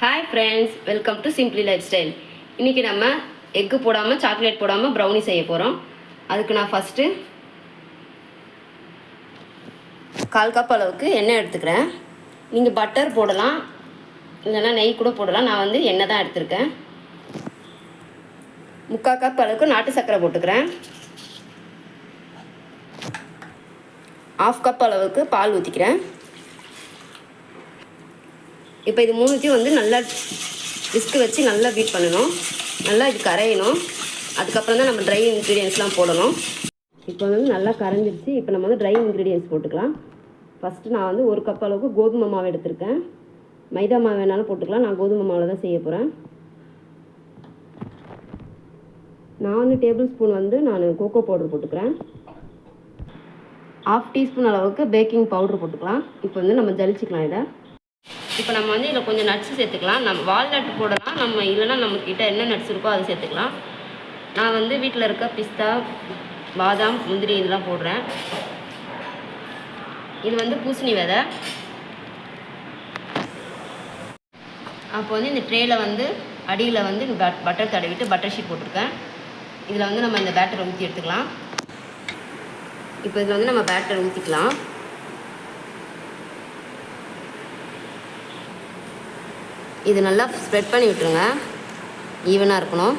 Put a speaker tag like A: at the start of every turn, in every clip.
A: Hi friends welcome to simply life style இன்றைக்கி நம்ம egg போடாமல் சாக்லேட் போடாமல் ப்ரௌனி செய்ய போகிறோம் அதுக்கு நான் ஃபஸ்ட்டு கால் கப் அளவுக்கு எண்ணெய் எடுத்துக்கிறேன். நீங்கள் பட்டர் போடலாம். இல்லைன்னா நெய் கூட போடலாம். நான் வந்து எண்ணெய் தான் எடுத்துருக்கேன். முக்கால் கப் அளவுக்கு நாட்டு சர்க்கரை போட்டுக்கிறேன். ஆஃப் கப் அளவுக்கு பால் ஊற்றிக்கிறேன் இப்போ இது மூணுத்தையும் வந்து நல்லா விஸ்க்கு வச்சு நல்லா பீட் பண்ணணும். நல்லா இது கரையணும். அதுக்கப்புறம் தான் நம்ம ட்ரை இன்க்ரீடியன்ஸ்லாம் போடணும். இப்போ வந்து நல்லா கரைஞ்சிருச்சு. இப்போ நம்ம வந்து ட்ரை இன்க்ரீடியன்ஸ் போட்டுக்கலாம். ஃபஸ்ட்டு நான் வந்து ஒரு கப் அளவுக்கு கோதுமை மாவு எடுத்திருக்கேன். மைதா மாவு வேணாலும் போட்டுக்கலாம். நான் கோதுமை மாவில் தான் செய்ய போகிறேன் நாலு டேபிள் ஸ்பூன் வந்து நான் கோகோ பவுடர் போட்டுக்கிறேன். ஆஃப் டீஸ்பூன் அளவுக்கு பேக்கிங் பவுடர் போட்டுக்கலாம். இப்போ வந்து நம்ம ஜலிச்சுக்கலாம் இதை. இப்போ நம்ம வந்து இதில் கொஞ்சம் நட்ஸ் சேர்த்துக்கலாம். நம்ம வால்நட் போடலாம். நம்ம இல்லைன்னா நம்மக்கிட்ட என்ன நட்ஸ் இருக்கோ அதை சேர்த்துக்கலாம். நான் வந்து வீட்டில் இருக்க பிஸ்தா பாதாம் முந்திரி இதெல்லாம் போடுறேன். இது வந்து பூசணி விதை. அப்போ வந்து இந்த ட்ரேயில் வந்து அடியில் வந்து பட்டர் தடவிட்டு பட்டர் ஷீட் போட்டிருக்கேன். இதில் வந்து நம்ம இந்த பேட்டரை ஊற்றி எடுத்துக்கலாம். இப்போ இதில் வந்து நம்ம பேட்டரை ஊற்றிக்கலாம் இது நல்லா ஸ்ப்ரெட் பண்ணி விட்டுருங்க. ஈவனாக இருக்கணும்.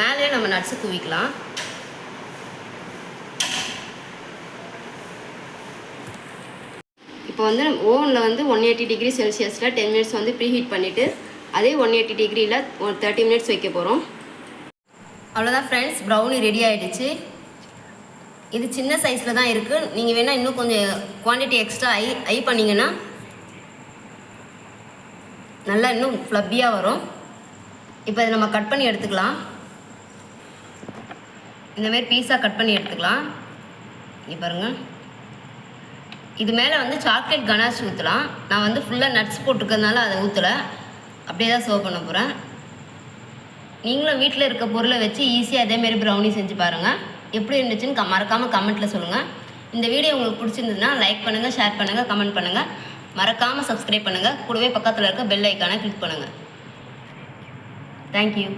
A: மேலே நம்ம நட்ஸு தூவிக்கலாம். இப்போ வந்து ஓவனில் வந்து ஒன் எயிட்டி டிகிரி செல்சியஸில் டென் மினிட்ஸ் வந்து ப்ரீ ஹீட் பண்ணிவிட்டு அதே ஒன் எயிட்டி டிகிரியில் ஒரு தேர்ட்டி மினிட்ஸ் வைக்க போகிறோம் அவ்வளோதான் ஃப்ரெண்ட்ஸ் ப்ரௌனி ரெடி ஆகிடுச்சு இது சின்ன சைஸில் தான் இருக்குது நீங்கள் வேணால் இன்னும் கொஞ்சம் குவான்டிட்டி எக்ஸ்ட்ரா ஐ ஐ பண்ணிங்கன்னா நல்லா இன்னும் ஃப்ளப்பியாக வரும். இப்போ இதை நம்ம கட் பண்ணி எடுத்துக்கலாம். இந்தமாரி பீஸாக கட் பண்ணி எடுத்துக்கலாம். இங்கே பாருங்கள் இது மேலே வந்து சாக்லேட் கனாஷ் ஊற்றலாம் நான் வந்து ஃபுல்லாக நட்ஸ் போட்டுருக்கிறதுனால அதை ஊற்றலை அப்படியே தான் சர்வ் பண்ண போகிறேன் நீங்களும் வீட்டில் இருக்க பொருளை வச்சு ஈஸியாக அதேமாரி ப்ரௌனி செஞ்சு பாருங்கள் எப்படி இருந்துச்சுன்னு க மறக்காமல் கமெண்ட்டில் சொல்லுங்கள் இந்த வீடியோ உங்களுக்கு பிடிச்சிருந்ததுன்னா லைக் பண்ணுங்கள் ஷேர் பண்ணுங்கள் கமெண்ட் பண்ணுங்கள் மறக்காமல் சப்ஸ்கிரைப் பண்ணுங்கள் கூடவே பக்கத்தில் இருக்க பெல் ஐக்கானை கிளிக் பண்ணுங்கள் தேங்க்யூ